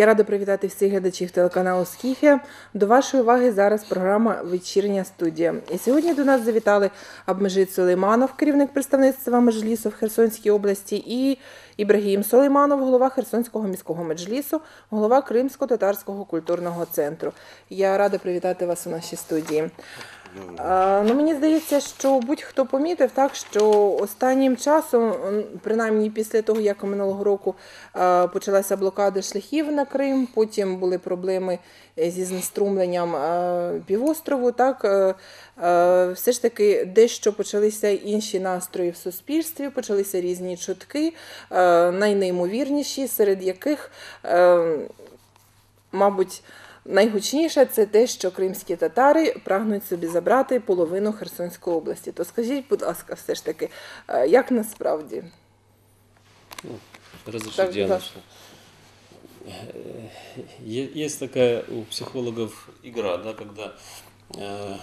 Я рада привітати всіх глядачів телеканалу Скіфія. До вашої уваги зараз програма Вечірня студія. І сьогодні до нас завітали Абмежит Сулейманов, керівник представництва Меджлісу в Херсонській області, і Ібрагім Сулейманов, голова Херсонського міського меджлісу, голова Кримсько-татарського культурного центру. Я рада привітати вас у нашій студії. А, ну, мені здається, що будь-хто помітив так, що останнім часом, принаймні після того, як минулого року а, почалася блокада шляхів на Крим, потім були проблеми е, зі знеструмленням півострову, так, е, е, все ж таки дещо почалися інші настрої в суспільстві, почалися різні чутки, е, найнеймовірніші, серед яких, е, мабуть, Найгучніше це те, що кримські татари прагнуть собі забрати половину Херсонської області. То скажіть, будь ласка, все ж таки, е, як насправді? Разрешите Так, я да. начну. Е- Есть такая у психологов игра, да, когда э,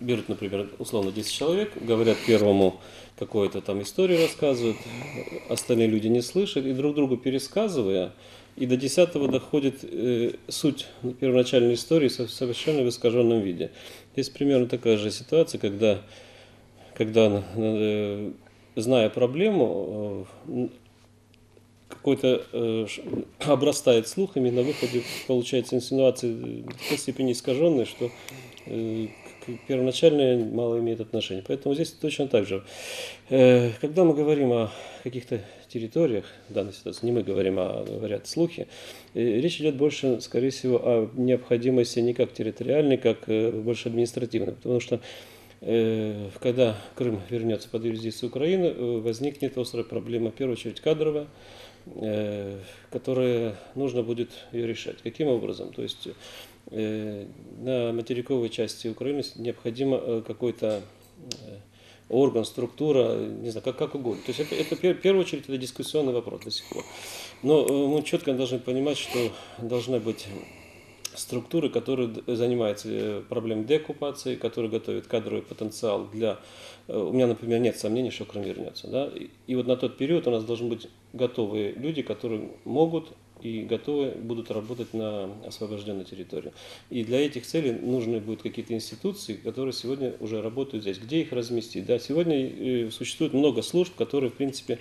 берут, например, условно 10 человек, говорят первому какую-то там историю рассказывают, остальные люди не слышат, и друг другу пересказывая, и до десятого доходит э, суть первоначальной истории со- совершенно в искаженном виде. Есть примерно такая же ситуация, когда, когда э, зная проблему, э, какой-то э, обрастает слухами, на выходе получается инсинуации в такой степени искаженные, что э, первоначальное мало имеет отношения. Поэтому здесь точно так же. Э, Когда мы говорим о каких-то территориях, в данной ситуации не мы говорим, а говорят слухи, э, речь идет больше, скорее всего, о необходимости не как территориальной, как э, больше административной. Потому что э, когда Крым вернется под юрисдикцию Украины, возникнет острая проблема, в первую очередь кадровая, которая нужно будет ее решать. Каким образом? То есть на материковой части Украины необходимо какой-то орган, структура, не знаю, как, как угодно. То есть это, это в первую очередь это дискуссионный вопрос до сих пор. Но э, мы четко должны понимать, что должна быть структуры, которые занимаются э, проблемой деоккупации, которые готовят кадровый потенциал для... э, У меня, например, нет сомнений, что Крым вернется. Да? И, и вот на тот период у нас должны быть готовые люди, которые могут и готовы будут работать на освобожденной территории. И для этих целей нужны будут какие-то институции, которые сегодня уже работают здесь. Где их разместить? Да, сегодня э, существует много служб, которые, в принципе,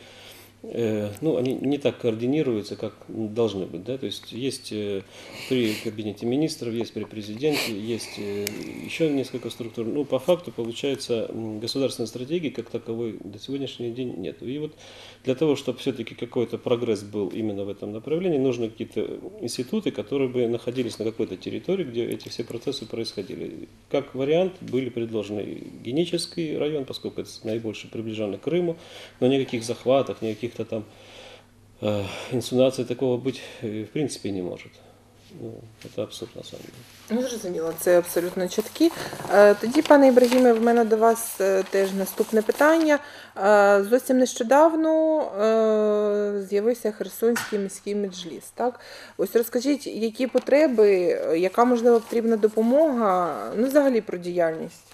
ну, они не так координируются, как должны быть. Да? То есть есть э, при кабинете министров, есть при президенте, есть э, еще несколько структур. Ну, по факту, получается, государственной стратегии как таковой до сегодняшнего дня нет. И вот для того, чтобы все-таки какой-то прогресс был именно в этом направлении, нужны какие-то институты, которые бы находились на какой-то территории, где эти все процессы происходили. Как вариант были предложены Генический район, поскольку это наибольше приближен к Крыму, но никаких захватов, никаких-то там э, инсинуаций такого быть э, в принципе не может. Ну, это абсурд на самом деле. Ну, зрозуміло, це абсолютно чіткі. Е, Тоді, пане Ібрагіме, в мене до вас е, теж наступне питання. Е, Зовсім нещодавно е, з'явився Херсонський міський меджліс. Так? Ось розкажіть, які потреби, е, яка можливо потрібна допомога, ну взагалі про діяльність.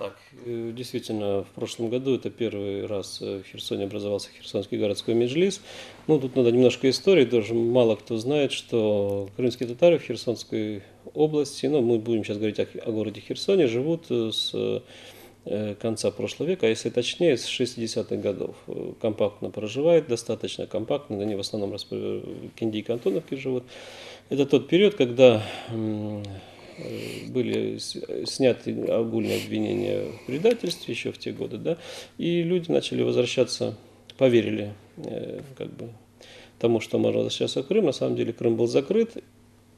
Так, э, действительно, в прошлом году это первый раз э, в Херсоне образовался Херсонский городской меджлис. Ну, тут надо немножко истории, даже мало кто знает, что крымские татары в Херсонской области, ну, мы будем сейчас говорить о, о городе Херсоне, живут э, с конца прошлого века, а если точнее, с 60-х годов. Компактно проживают, достаточно компактно, они в основном Кинди и Кантоновке живут. Это тот период, когда были с- сняты огульные обвинения в предательстве еще в те годы, да, и люди начали возвращаться, поверили э, как бы тому, что можно возвращаться в Крым. На самом деле Крым был закрыт,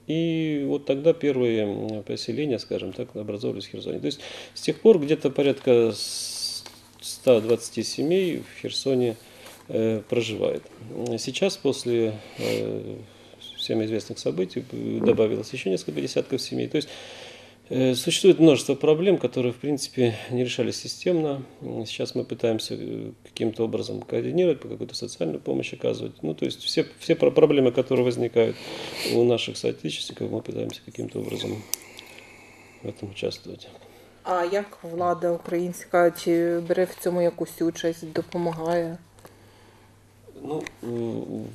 и вот тогда первые поселения, скажем так, образовались в Херсоне. То есть с тех пор где-то порядка с- 120 семей в Херсоне э, проживает. Сейчас после э, всем известных событий э, добавилось еще несколько десятков семей. То есть э, существует множество проблем, которые, в принципе, не решались системно. М, Сейчас мы пытаемся э, каким-то образом координировать, по какую-то социальную помощь оказывать. Ну, то есть все, все про- проблемы, которые возникают у наших соотечественников, мы пытаемся каким-то образом в этом участвовать. А як влада українська чи бере в цьому якусь участь, допомагає? Ну,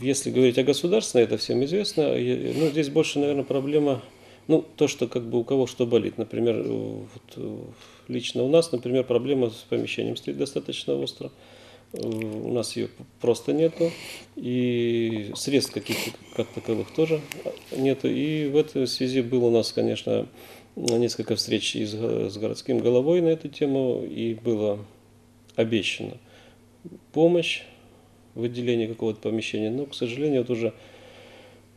если говорить о государственной, это всем известно. Ну, здесь больше, наверное, проблема, ну, то, что как бы у кого что болит. Например, э, вот, э, лично у нас, например, проблема с помещением стоит достаточно остро. Э, У нас ее просто нету, и средств каких-то как таковых тоже нету. И в этой связи был у нас, конечно, несколько встреч с с городским головой на эту тему, и было обещано помощь в выделении какого-то помещения, но, к сожалению, вот уже,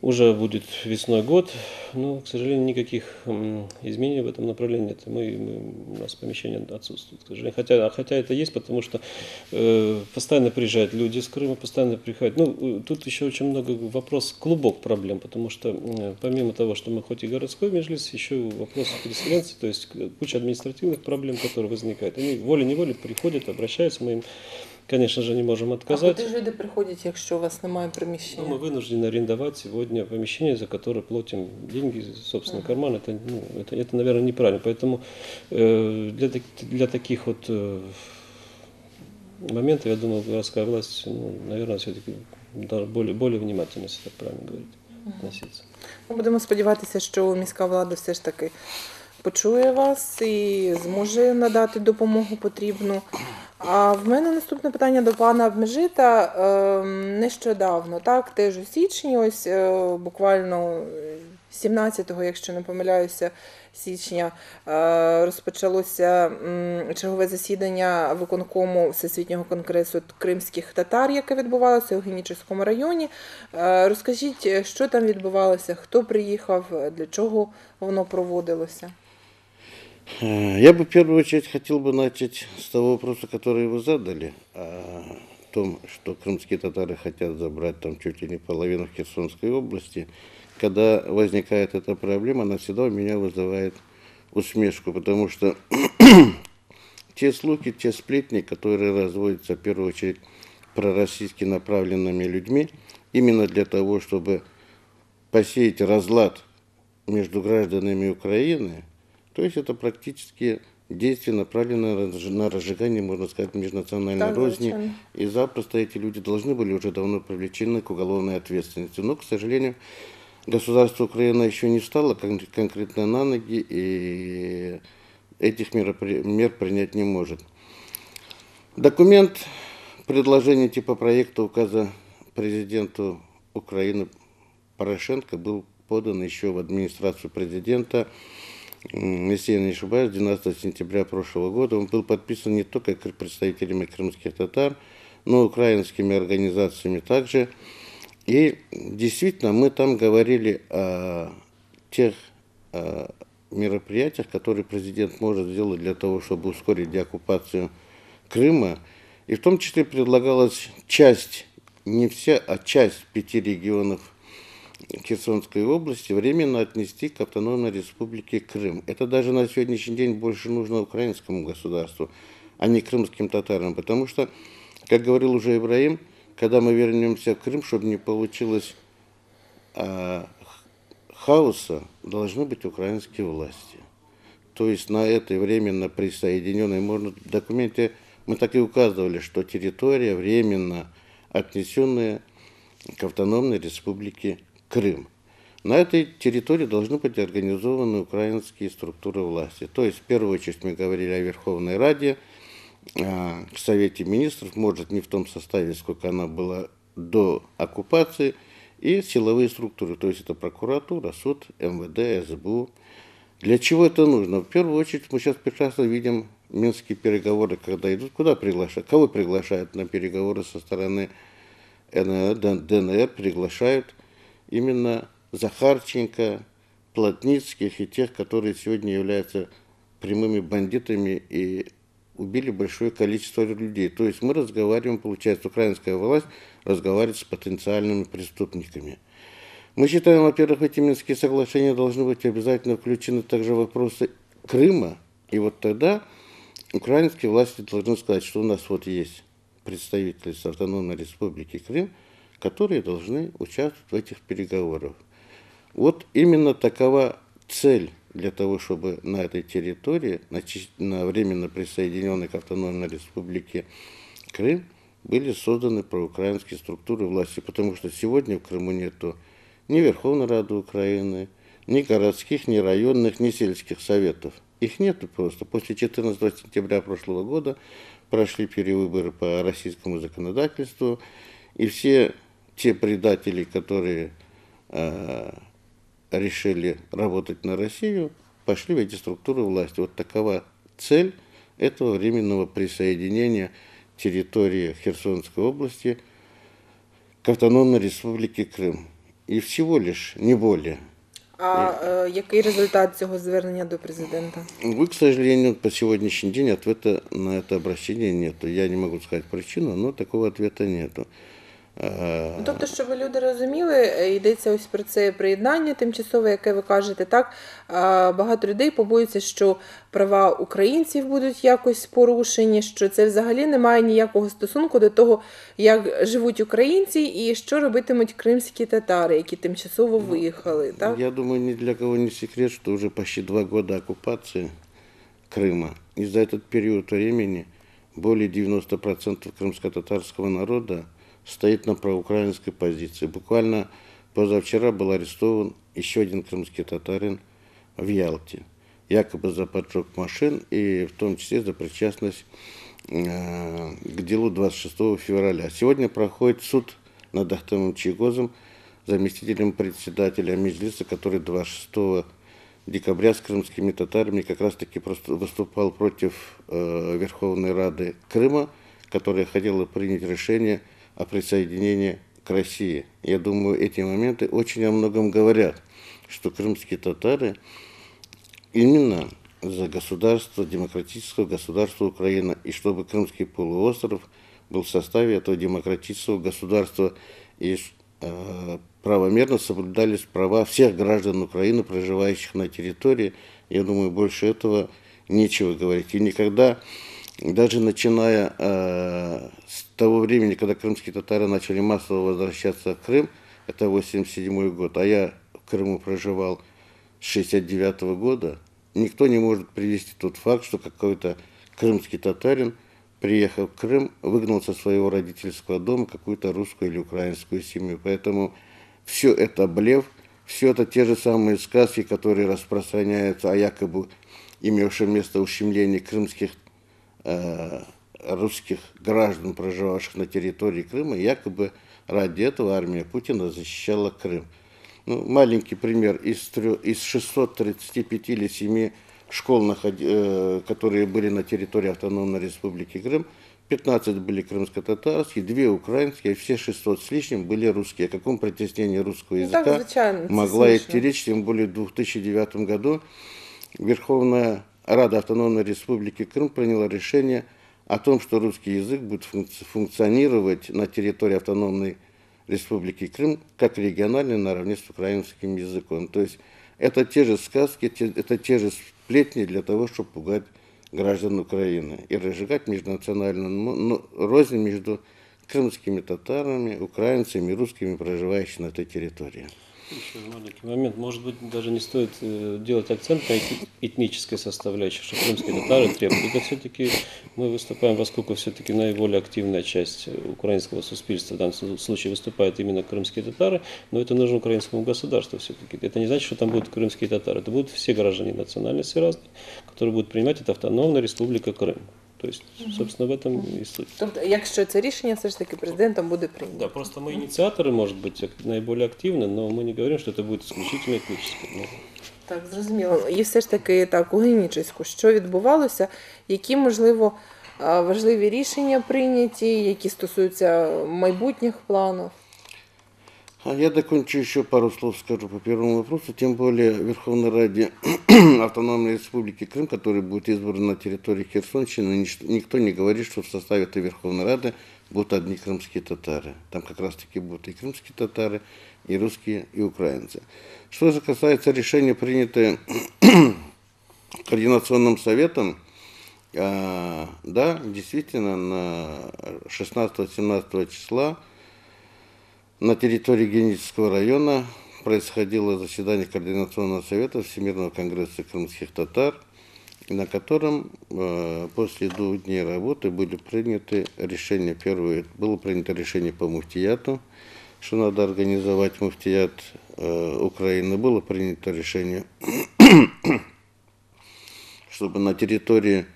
уже будет весной год, но, к сожалению, никаких изменений в этом направлении нет. Мы, мы- у нас помещение отсутствует, к сожалению. Хотя, хотя это есть, потому что э, постоянно приезжают люди из Крыма, постоянно приходят. Ну, э, тут еще очень много вопрос, клубок проблем, потому что э, помимо того, что мы хоть и городской межлис, еще вопрос переселенцев, то есть э, куча административных проблем, которые возникают. Они волей-неволей приходят, обращаются, мы им, конечно же, не можем А отказать. куди ж люди приходять, якщо у вас немає Ну, приміщення? мы вынуждены арендовать сегодня помещение, за которое платим деньги из собственного кармана. Это, ну, это, это, наверное, неправильно. Поэтому э, для, так- для таких вот э, моментов, я думаю, городская власть, ну, наверное, все-таки более, более внимательно, если так правильно говорить, относиться. Ми будемо сподіватися, що міська влада все ж таки почує вас і зможе надати допомогу потрібну. А в мене наступне питання до пана Обмежита. Ем, Нещодавно, так, теж у січні, ось е, буквально 17-го, якщо не помиляюся, січня е, розпочалося чергове засідання виконкому Всесвітнього конгресу кримських татар, яке відбувалося у Генічеському районі. Е, Розкажіть, що там відбувалося, хто приїхав, для чого воно проводилося? Э, Я бы в первую очередь хотел бы начать с того вопроса, который вы задали, о том, что крымские татары хотят забрать там чуть ли не половину Херсонской области. Когда возникает эта проблема, она всегда у меня вызывает усмешку, потому что те слухи, те сплетни, которые разводятся в первую очередь пророссийски направленными людьми, именно для того, чтобы посеять разлад между гражданами Украины, то есть это практически действие, направленное на разж- на разжигание, можно сказать, межнациональной розни. зачем? И запросто эти люди должны были уже давно привлечены к уголовной ответственности. Но, к сожалению, государство Украина еще не встало кон- конкретно на ноги и этих меропри- мер принять не может. Документ, предложение типа проекта указа президенту Украины Порошенко был подан еще в администрацию президента, если я не ошибаюсь, 12 сентября прошлого года. Он был подписан не только представителями крымских татар, но и украинскими организациями также. И действительно, мы там говорили о тех мероприятиях, которые президент может сделать для того, чтобы ускорить деоккупацию Крыма. И в том числе предлагалась часть, не вся, а часть пяти регионов Херсонской области временно отнести к автономной республике Крым. Это даже на сегодняшний день больше нужно украинскому государству, а не крымским татарам. Потому что, как говорил уже Ибраим, когда мы вернемся в Крым, чтобы не получилось а, хаоса, должны быть украинские власти. То есть на этой временно присоединенной, можно в документе мы так и указывали, что территория временно отнесенная к автономной республике Крым. На этой территории должны быть организованы украинские структуры власти. То есть, в первую очередь, мы говорили о Верховной Раде, а, в Совете Министров, может, не в том составе, сколько она была до оккупации, и силовые структуры, то есть это прокуратура, суд, МВД, СБУ. Для чего это нужно? В первую очередь мы сейчас прекрасно видим минские переговоры, когда идут, куда приглашают, кого приглашают на переговоры со стороны ДНР, приглашают именно Захарченко, Плотницких и тех, которые сегодня являются прямыми бандитами и убили большое количество людей. То есть мы разговариваем, получается, украинская власть разговаривает с потенциальными преступниками. Мы считаем, во-первых, эти Минские соглашения должны быть обязательно включены также вопросы Крыма. И вот тогда украинские власти должны сказать, что у нас вот есть представители с автономной республики Крым, которые должны участвовать в этих переговорах. Вот именно такова цель для того, чтобы на этой территории, на, на временно присоединенной к автономной республике Крым, были созданы проукраинские структуры власти, потому что сегодня в Крыму нету ни Верховной Рады Украины, ни городских, ни районных, ни сельских советов. Их нету просто. После 14 сентября прошлого года прошли перевыборы по российскому законодательству, и все те предатели, которые э, решили работать на Россию, пошли в эти структуры власти. Вот такова цель этого временного присоединения территории Херсонской области к автономной республике Крым. І всього лиш, не более. А е, який результат цього звернення до президента? Увы, к сожалению, по сегодняшний день ответа на это обращение нету. Я не могу сказать причину, но такого ответа нету. А, Ну, тобто, щоб люди розуміли, е, йдеться ось про це приєднання тимчасове, яке ви кажете, так А, багато людей побоюються, що права українців будуть якось порушені, що це взагалі не має ніякого стосунку до того, як живуть українці і що робитимуть кримські татари, які тимчасово виїхали. Так Я думаю, ни для кого не секрет, что уже почти два года оккупации Крыма. И за этот период времени более 90% крымско-татарского народа стоит на проукраинской позиции. Буквально позавчера был арестован еще один крымский татарин в Ялте, якобы за поджог машин и в том числе за причастность э, к делу 26 февраля. Сегодня проходит суд над Ахтамом Чигозом, заместителем председателя Меджлиса, который 26 декабря с крымскими татарами как раз-таки просто выступал против э, Верховной Рады Крыма, которая хотела принять решение о присоединении к России. Я думаю, эти моменты очень о многом говорят, что крымские татары именно за государство, демократического государства Украина, и чтобы Крымский полуостров был в составе этого демократического государства и э, правомерно соблюдались права всех граждан Украины, проживающих на территории. Я думаю, больше этого нечего говорить. И никогда, даже начиная э, с того времени, когда крымские татары начали массово возвращаться в Крым, это 87 год, а я в Крыму проживал с 69 года, никто не может привести тот факт, что какой-то крымский татарин, приехав в Крым, выгнал со своего родительского дома какую-то русскую или украинскую семью. Поэтому все это блеф, все это те же самые сказки, которые распространяются о якобы имевшем место ущемлении крымских русских граждан, проживавших на территории Крыма, якобы ради этого армия Путина защищала Крым. Ну, маленький пример. Из, трё- из 635 или 7 школ, э, которые были на территории Автономной Республики Крым, 15 были крымско-татарские, 2 украинские, все 600 с лишним были русские. О каком притеснении русского Ну, языка так, звичайно, це могла идти речь, тем более в 2009 году Верховная Рада Автономной Республики Крым приняла решение о том, что русский язык будет функци- функционировать на территории Автономной Республики Крым как региональный наравне с украинским языком. То есть это те же сказки, это те же сплетни для того, чтобы пугать граждан Украины и разжигать межнациональную мо- ну, рознь между крымскими татарами, украинцами и русскими, проживающими на этой территории. Еще маленький момент. Может быть, даже не стоит э, делать акцент на этнической составляющей, что крымские татары требуют. Это все-таки мы выступаем, поскольку все-таки наиболее активная часть украинского суспільства в данном слу- случае выступают именно крымские татары, но это нужно украинскому государству все-таки. Это не значит, что там будут крымские татары. Это будут все граждане национальности разные, которые будут принимать это автономная республика Крым. То есть, собственно, в этом и суть. Тобто, якщо це рішення все ж таки президентом буде прийнято. Да, просто мы инициаторы, может быть, ак- наиболее активны, но мы не говорим, что это будет исключительно этнически. Ну, Так, зрозуміло. І все ж таки так, у Генічеську, що відбувалося, які, можливо, а, важливі рішення прийняті, які стосуються майбутніх планів. А я докончу еще пару слов скажу по первому вопросу, тем более Верховной Раде Автономной Республики Крым, который будет избран на территории Херсонщины, никто не говорит, что в составе этой Верховной Рады будут одни крымские татары. Там как раз-таки будут и крымские татары, и русские, и украинцы. Что же касается решения, принятое Координационным советом, а, да, действительно, на 16-17 числа на территории Генического района происходило заседание Координационного совета Всемирного конгресса крымских татар. на котором э, после двух дней работы были приняты решения. Первое, было принято решение по муфтияту, что надо организовать муфтият э, Украины. Было принято решение, чтобы на территории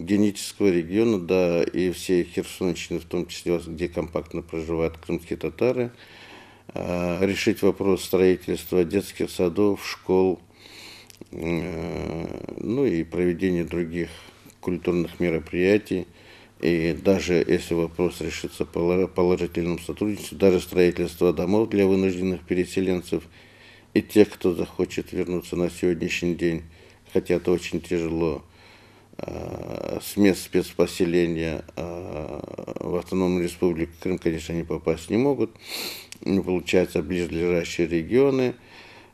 генетического региона, да, и всей Херсонщины, в том числе, где компактно проживают крымские татары, э, решить вопрос строительства детских садов, школ, Э, ну и проведение других культурных мероприятий. И даже если вопрос решится положительным сотрудничеством, даже строительство домов для вынужденных переселенцев и тех, кто захочет вернуться на сегодняшний день, хотя это очень тяжело, с мест спецпоселения э, в Автономную Республику Крым, конечно, они попасть не могут. Получается ближайшие регионы –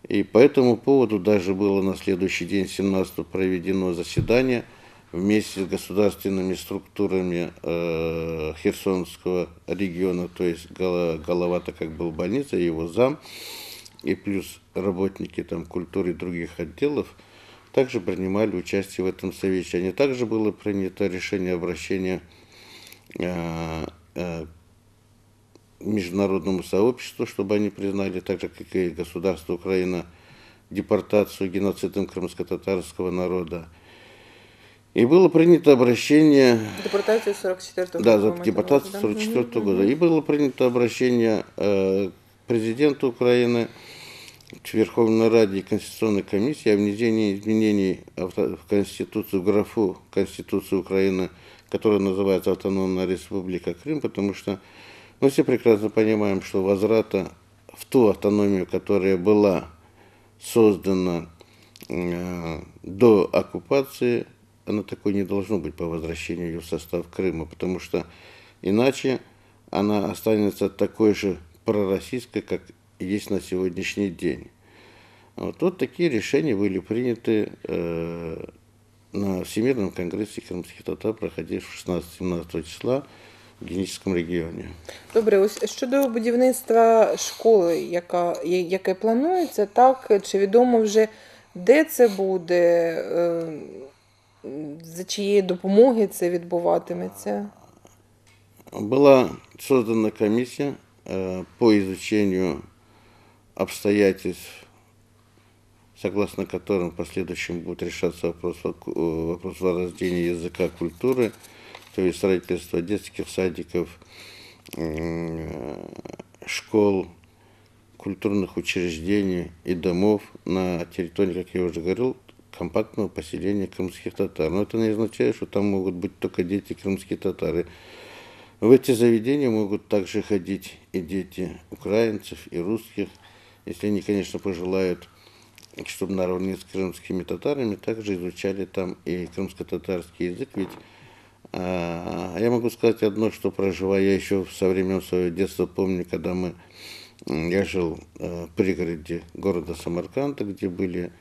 и по этому поводу даже было на следующий день, 17 проведено заседание вместе с государственными структурами э, Херсонского региона, то есть голова, так как был больница, его зам, и плюс работники там, культуры других отделов, также принимали участие в этом совещании. Также было принято решение обращения э, э, международному сообществу, чтобы они признали, так же, как и государство Украина, депортацию геноцидом крымско-татарского народа. И было принято обращение... Депортацию 44 -го да, за депортацию 44 -го года. И было принято обращение э, президенту Украины, к Верховной Раде и Конституционной комиссии о внесении изменений в Конституцию, в графу Конституции Украины, которая называется Автономная Республика Крым, потому что мы все прекрасно понимаем, что возврата в ту автономию, которая была создана э, до оккупации, она такой не должно быть по возвращению ее в состав Крыма, потому что иначе она останется такой же пророссийской, как есть на сегодняшний день. Вот, вот такие решения были приняты э, на Всемирном конгрессе крымских татар, проходившем 16-17 числа в Генічському регіоні. Добре, ось щодо будівництва школи, яка яке планується, так чи відомо вже де це буде, е, за чиєї допомоги це відбуватиметься? Была создана комиссия е, по изучению обстоятельств, согласно которым в последующем будет решаться вопрос, вопрос возрождения языка культуры то есть строительство детских садиков, школ, культурных учреждений и домов на территории, как я уже говорил, компактного поселения крымских татар. Но это не означает, что там могут быть только дети крымские татары. В эти заведения могут также ходить и дети украинцев, и русских, если они, конечно, пожелают, чтобы наравне с крымскими татарами также изучали там и крымско-татарский язык, ведь а, я могу сказать одно, что проживая я еще со времен своего детства, помню, когда мы, я жил э, в пригороде города Самарканда, где были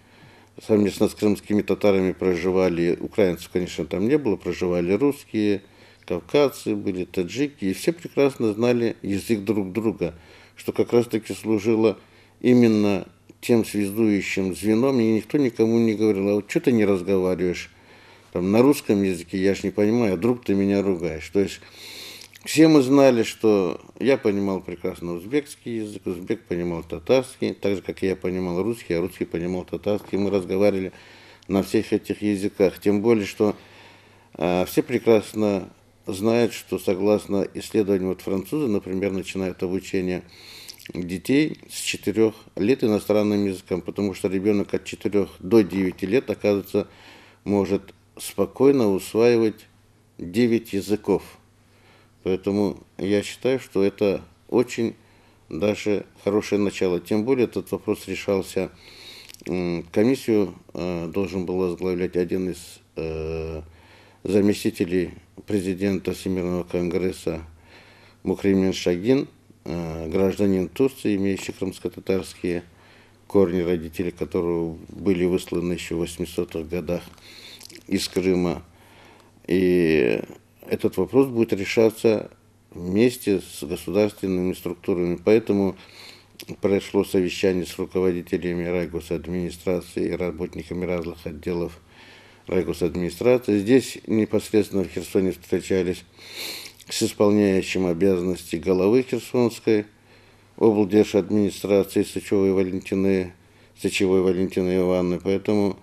совместно с крымскими татарами проживали, украинцев, конечно, там не было, проживали русские, кавказцы, были таджики, и все прекрасно знали язык друг друга, что как раз-таки служило именно тем связующим звеном, и никто никому не говорил, а вот что ты не разговариваешь? там, на русском языке, я ж не понимаю, а вдруг ты меня ругаешь. То есть все мы знали, что я понимал прекрасно узбекский язык, узбек понимал татарский, так же, как я понимал русский, а русский понимал татарский. Мы разговаривали на всех этих языках. Тем более, что а, все прекрасно знают, что согласно исследованию вот французы, например, начинают обучение детей с 4 лет иностранным языком, потому что ребенок от 4 до 9 лет, оказывается, может спокойно усваивать 9 языков. Поэтому я считаю, что это очень даже хорошее начало. Тем более этот вопрос решался, комиссию э, должен был возглавлять один из э, заместителей президента Всемирного конгресса Мухримин Шагин, э, гражданин Турции, имеющий крымско-татарские корни, родители которого были высланы еще в 800-х годах из Крыма. И этот вопрос будет решаться вместе с государственными структурами. Поэтому прошло совещание с руководителями райгос администрации и работниками разных отделов райгосадминистрации. Здесь непосредственно в Херсоне встречались с исполняющим обязанности головы Херсонской облдержадминистрации администрации Сычевой Валентины, Сычевой Валентины Ивановны. Поэтому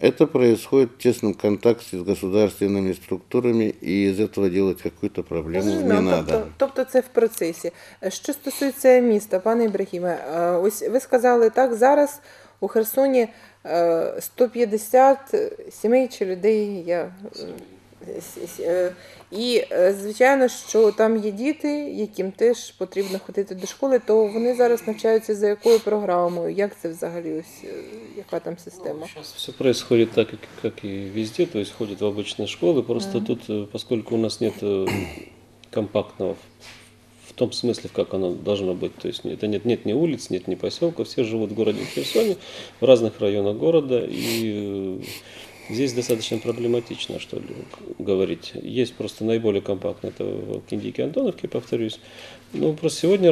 это происходит в тесном контакте с государственными структурами, і з цього делать какую-то проблему не Зрозуміло. надо. Тобто, тобто це в процесі. Е, Що стосується міста, пане Ібрагіме, е, ось ви сказали так, зараз у Херсоні е, 150 сімей чи людей. Я, е, с- с- е, і, е, звичайно, що там є діти, яким теж потрібно ходити до школи, то вони зараз навчаються за якою програмою? Як це взагалі ось, е, яка там система? Сейчас все происходит так, как, как и везде, то есть ходят в обычные школы. Просто тут, э, поскольку у нас нет э, компактного в- в том смысле, в как оно должно быть, то есть это нет, нет ни улиц, нет ни поселка, все живут в городе Херсоне, в разных районах города, и э, здесь достаточно проблематично, что ли, говорить. Есть просто наиболее компактно, это в Киндике Антоновке, повторюсь. Ну, просто сегодня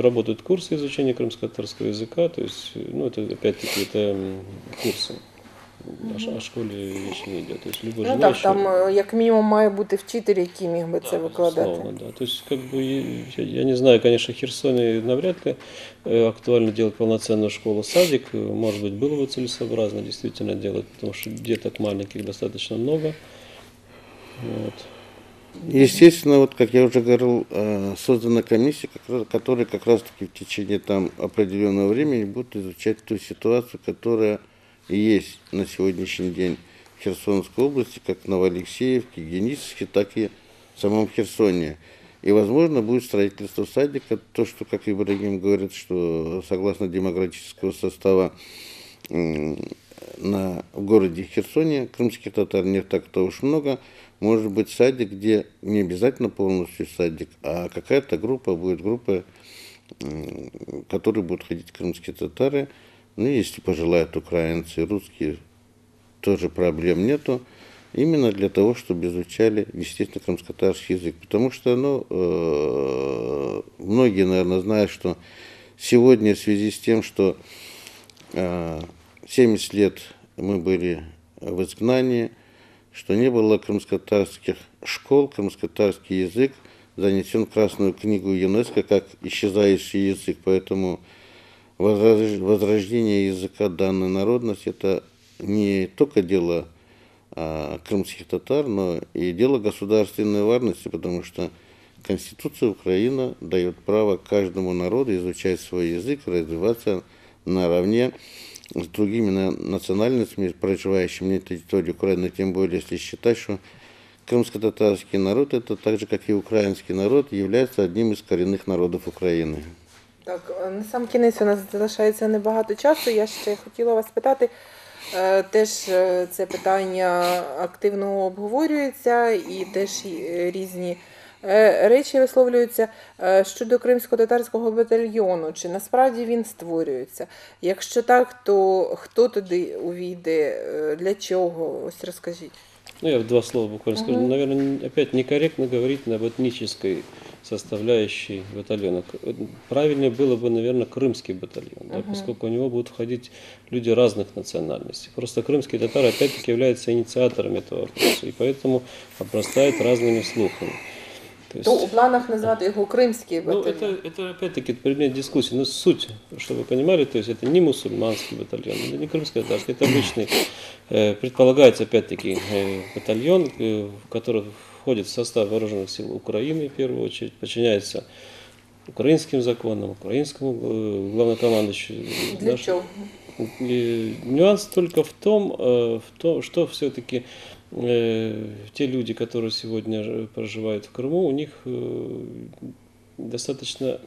работают курсы изучения крымско-татарского языка, то есть, ну, это опять-таки это курсы. О, ш- о школе речь не идет. То есть любой Ну так, желающий- там е, як мінімум має бути вчитель, який міг би це да, викладати. безусловно, да. То есть, как бы, и- я, я не знаю, конечно, в Херсоне навряд ли э, актуально делать полноценную школу, садик. Э, Может быть, было бы целесообразно действительно делать, потому что деток маленьких достаточно много. Вот. Естественно, вот как я уже говорил, э, создана комиссия, как раз- которая как раз-таки в течение там определенного времени будет изучать ту ситуацию, которая и есть на сегодняшний день в Херсонской области, как в Новоалексеевке, Геническе, так и в самом Херсоне. И, возможно, будет строительство садика, то, что, как Ибрагим говорит, что согласно демографического состава на, в городе Херсоне крымских татар не так-то уж много. Может быть садик, где не обязательно полностью садик, а какая-то группа будет группа, которой будут ходить крымские татары. Ну, если пожелают украинцы, русские, тоже проблем нету. Именно для того, чтобы изучали, естественно, крымско-татарский язык. Потому что, ну, э, многие, наверное, знают, что сегодня в связи с тем, что э, 70 лет мы были в изгнании, что не было крымско-татарских школ, крымско-татарский язык занесен в Красную книгу ЮНЕСКО как исчезающий язык. Поэтому возрождение языка данной народности – это не только дело а, крымских татар, но и дело государственной важности, потому что Конституция Украины дает право каждому народу изучать свой язык, развиваться наравне с другими на- национальностями, проживающими на территории Украины, тем более если считать, что крымско-татарский народ, это так же, как и украинский народ, является одним из коренных народов Украины. Так, е, на сам кінець у нас залишається небагато часу. Я ще хотіла вас питати. е, Теж е, це питання активно обговорюється і теж різні речі висловлюються щодо кримсько-татарського батальйону. Чи насправді він створюється? Якщо так, то хто туди увійде? Для чого? Ось розкажіть. Ну, я в два слова буквально скажу. Наверное, опять некорректно говорить об этнической составляющей батальона. Э, Правильнее было бы, наверное, крымский батальон, да, поскольку у него будут входить люди разных национальностей. Просто крымские татары, опять-таки, являются инициаторами этого вопроса, и поэтому обрастает разными слухами. То есть- То у планах назвати його кримський ну, это, это опять-таки предмет дискуссии. Но суть, чтобы вы понимали, то есть это не мусульманский батальон, это не крымский татарский, это обычный, э, предполагается опять-таки э, батальон, э, в который входит в состав вооруженных сил Украины в первую очередь, подчиняется украинским законам, украинскому э, главнокомандующему. Для наш- чого? и нюанс только в том, э, в том что все-таки те люди, которые сегодня ж- проживают в Крыму, у них э, достаточно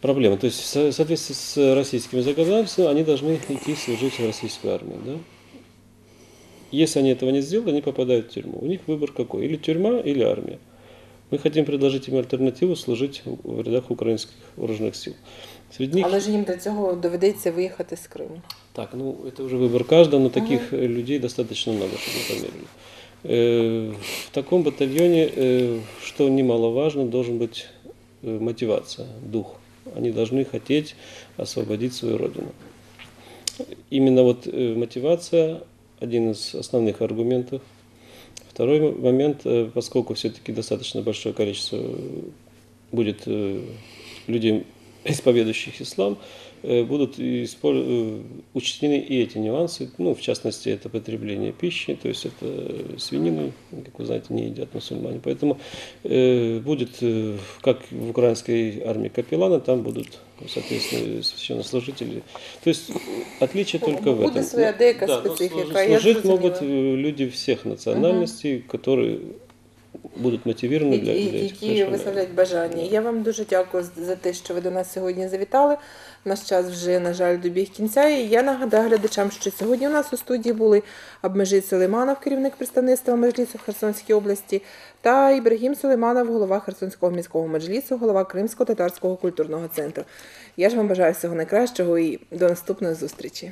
проблемы. То есть в со- в соответствии с российским законодательством они должны идти служить в российскую армию. Да? Если они этого не сделают, они попадают в тюрьму. У них выбор какой? Или тюрьма, или армия. Мы хотим предложить им альтернативу служить в рядах украинских вооруженных сил. Среди них Але ж їм для цього доведеться виїхати з Криму. Так, ну это уже выбор каждого, но таких э, людей достаточно много, чтобы померили. Э, В таком батальоне, э, что немаловажно, должен быть э, мотивация, дух. Они должны хотеть освободить свою родину. Именно вот э, мотивация один из основных аргументов. Второй момент, э, поскольку все-таки достаточно большое количество будет людей, исповедующих ислам, будут испо- э, учтены и эти нюансы, ну, в частности, это потребление пищи, то есть это свинину, как вы знаете, не едят мусульмане. Поэтому э, будет, э, как в украинской армии капелланы, там будут, соответственно, священнослужители. То есть отличие Ну, только в этом. да, специфіка, служить- могут э, люди всех национальностей, которые будут мотивированы для, для які виставляють бажання. Я вам дуже дякую за те, що ви до нас сьогодні завітали. Наш час вже, на жаль, добіг кінця. І я нагадаю глядачам, що сьогодні у нас у студії були Абмежит Сулейманов, керівник представництва Меджлісу в Херсонській області, та Ібрагім Сулейманов, голова Херсонського міського меджлісу, голова Кримсько-татарського культурного центру. Я ж вам бажаю всього найкращого і до наступної зустрічі.